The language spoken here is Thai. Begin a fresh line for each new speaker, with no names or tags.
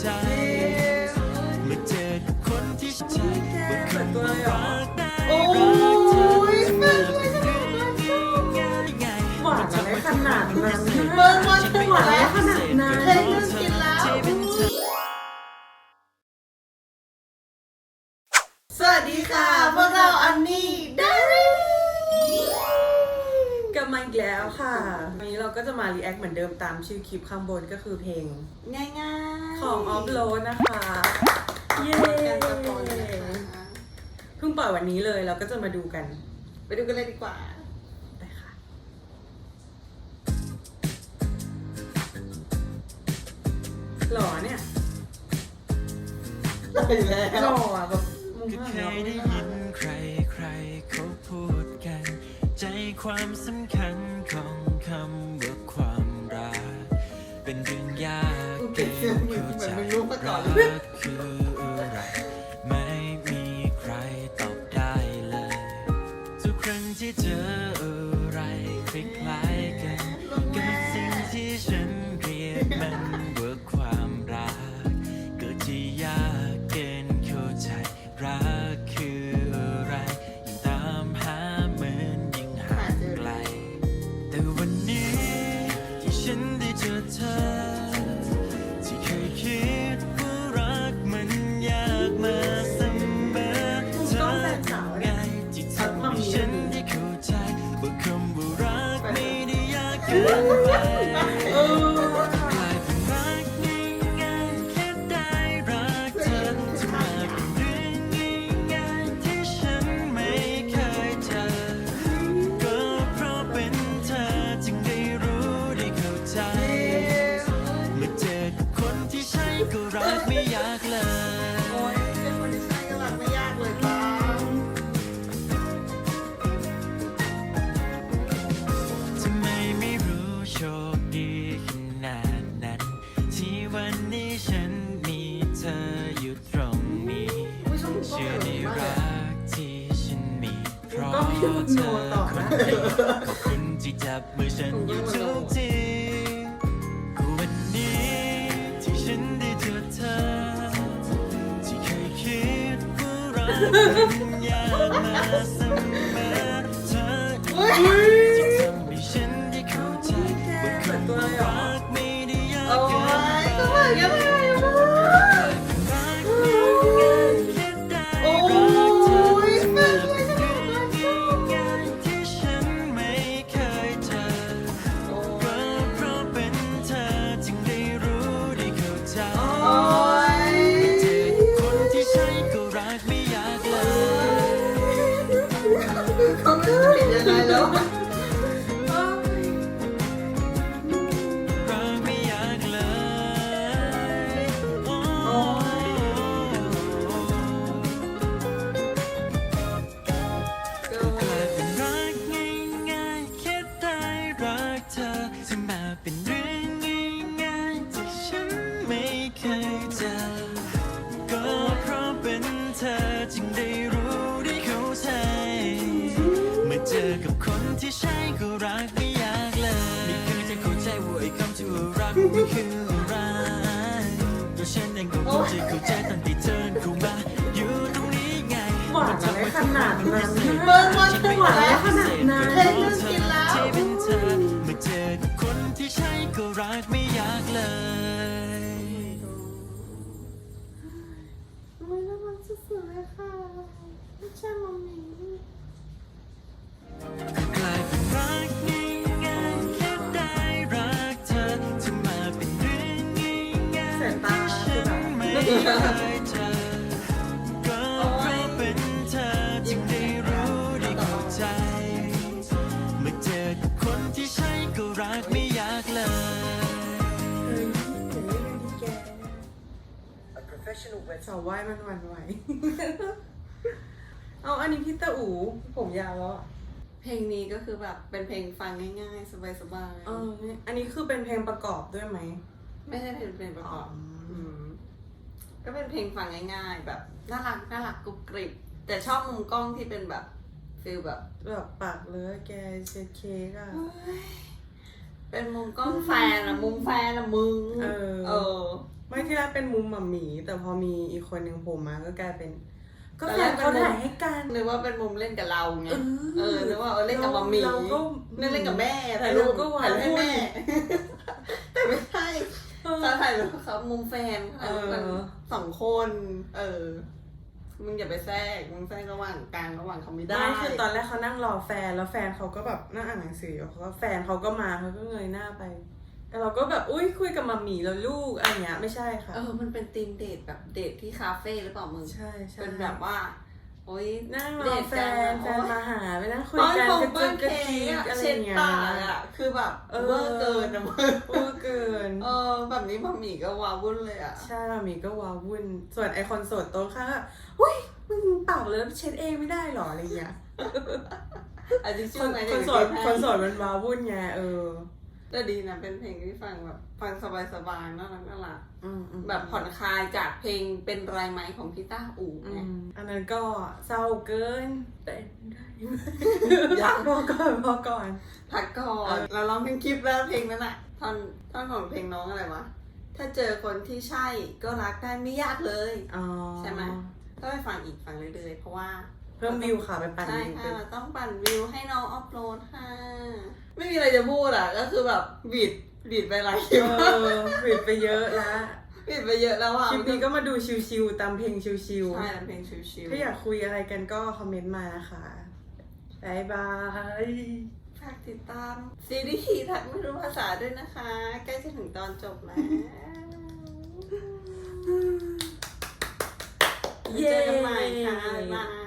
ใแล้
วค่ะ วันนี้เราก็จะมารีแอคเหมือนเดิมตามชื่อคลิปข้างบนก็คือเพลง
ง่ายๆ
ของออฟโรดนะคะ เย้
การตะโกนนะคะ
เพิ่งปล่อยวันนี้เลยเราก็จะมาดูกัน
ไปดูกันเลยดีกว่า
ไปค่ะหล่อเนี่ย
ไปแล้ว
หล่ออะแบบมุม
ก็
ข้าง
เค
เนาะ
ยได้ยินใครใครๆเขาพูดกันใจ ความสำคัญของคำว่าความรัก เป็นเรื่องยากเกินเข้าใจรักคืออะไรไม่มีใครตอบได้เลย ทุกครั้งที่เจออะไรคล้ายๆกัน เธออยู่ตรงนี้
ไม่ชอบ
เชื่อใน
มากเลย
รักที่ฉันมีเพราะ
ก็พี่บุญ
เธ
โน
อ
ต่อ
คน
นะ
เดียวขอบคุณที่จับมือฉันอยู่ทุกทีก็วันนี้ที่ฉันได้เจอเธอ ที่เคยคิดว่ารักมันยากมาเสมอเธอ ที่ใช่ก็รักไม่ยากเลย
ไม่
เคยจะเข้าใจว่าไอ้คำที่ว่ารักมันคืออะไรตัวฉันเองก็คงจะเข้าใจตอนที่เธอเข้ามาอยู่ตรงนี้ไง
หวานอะไรขนาดนั้น
เบิร์นวันจังหวะอะไรขนาดนั้นเพลงนึงกินแล้ว
ที่เป็นเธอเมื่อเจอกับคนที่ใช่ก็รักไม่ยากเลย
โอ้ยน่ารักสุดๆเลยค่ะไม่ใช่มัมมี่
เฮ้ยเห็นได้ดูดีแกสาวว่ายมันหวันไหว เอาอันนี้พี่ตาอูผมยาวแล้วอะ
เพลงนี้ก็คือแบบเป็นเพลงฟังง่ายๆ สบาย
เออเนี่ยอันนี้คือเป็นเพลงประกอบด้วยไหม
ๆ ไม่ใช่เพลงเพลงประกอบ
อืม
ก็เป็นเพลงฟังง่าย ๆ แบบน่ารักน่ารักกรุบกริบ แต่ชอบมุมกล้องที่เป็นแบบฟิลแบบ
แบบปากเลอะแกเช็ดเค้กอะ
เป็นมุมกล้องแฟนอะมุมแฟนอะมึง
เออ
เออ
ไม่ที่แรกเป็นมุมหมัมหมี แต่พอมีอีกคนหนึ่งโผล่มาก็กลายเป็น ก็
ตอน
แฟ
แร
น
กเป็น
เขา
มุม
ถ่ายให้กัน
นึกว่าเป็นมุมเล่นกับเราไง
เออ
เออนึกว่าเออเล่นกับมัมมี่
เราก็
นึกเล่นกับแม่ถ่ายรูป
เราก็หวาน
ถ่ายรูปให้แม่ แต่ไม่ใช่
เออ
เขา ถ่ายรูปเขามุมแฟนถ่ายรูปกัน
เออ
สองคน เออ มึงอย่าไปแทรก มึงแทรกระหว่างกลางระหว่างเขาไม่ได้
ไม่คือตอนแรกเขานั่งรอแฟนแล้วแฟนเขาก็แบบนั่งอ่านหนังสืออยู่เขาก็แฟนเขาก็มาเขาก็เงยหน้าไป แต่เราก็แบบอุ้ยคุยกับมัมมี่แล้วลูกอะไรเงี้ยไม่ใช่ค่ะ
เออ มันเป็นธีมเดทแบบเดทที่คาเฟ่หรือเปล่ามึง
ใช่ใช่
เป็นแบบว่า โอ๊ย
นั่งร
เด
อ
ท
แฟ
กัน
น
อะ
แฟนมาหาไปนั่งคุย
บ้าน
กัน
ของ
กระ
บ้า
จุ
น
ก
เค
กระจิก
อะ
อะไร
เช็ด
เงี้ย
ปากอะคือแบบ
เออ
เวอร์เกินอะมึง
เออเกิน
เออแบบนี้มัมมี่ก็ว้าวุ่นเลยอะ
ใช่มัมมี่ก็ว้าวุ่น ส่วนไอคอนโสดโต๊ะข้างก็อุ้ยมึงปากเลยเช็ดเองไม่ได้หรออะไรเงี้ย
อันนี้
ค
ช่วนงไหน
คนโสดคนโสดมันว้าวุ่นไงเออ
แต่ดีนะเป็นเพลงที่ฟังแบบฟังสบายๆน่ารักน่ารัก
อืมอืม
แบบผ่อนคลายจากเพลงเป็นไรไหมของพี่ต้าอู่
อื
ไง
มอันนั้นก็เศร้าเกินเป็นได้ไหม
ยัง
พอก่อนพอก่อน
พักก่อนเราร้องเป็นคลิปแล้วเพลงนั้นอะท่อนท่อนของเพลงน้องอะไรวะถ้าเจอคนที่ใช่ก็รักได้ไม่ยากเลย
อ๋อ
ใช่ไหม ก็ไปฟังอีกฟังเรื่อยๆ เพราะว่า
เพิ่มวิวค่ะไปปั่น
ใช่
วิว
ค่ะเราต้องปั่นวิวให้น้องอัพโหลดค่ะ ไม่มีอะไรจะพูดอะ ก็คือแบบบีดบีดไปหลายคลิป
เออผิดไปเยอะแล้ว
บีดไปเยอะแล้วอะ
คลิปนี้ก็มาดูชิวๆตามเพลงชิว
ใช่เพลงชิว
ๆถ้าอยากคุยอะไรกันก็คอมเมนต์มานะคะบายบาย
ๆฝากติดตามซีรีส์ทักไม่รู้ภาษาด้วยนะคะ ใกล้จะถึงตอนจบแล้วเจอกันใหม่ค่ะบ๊ายบา
ย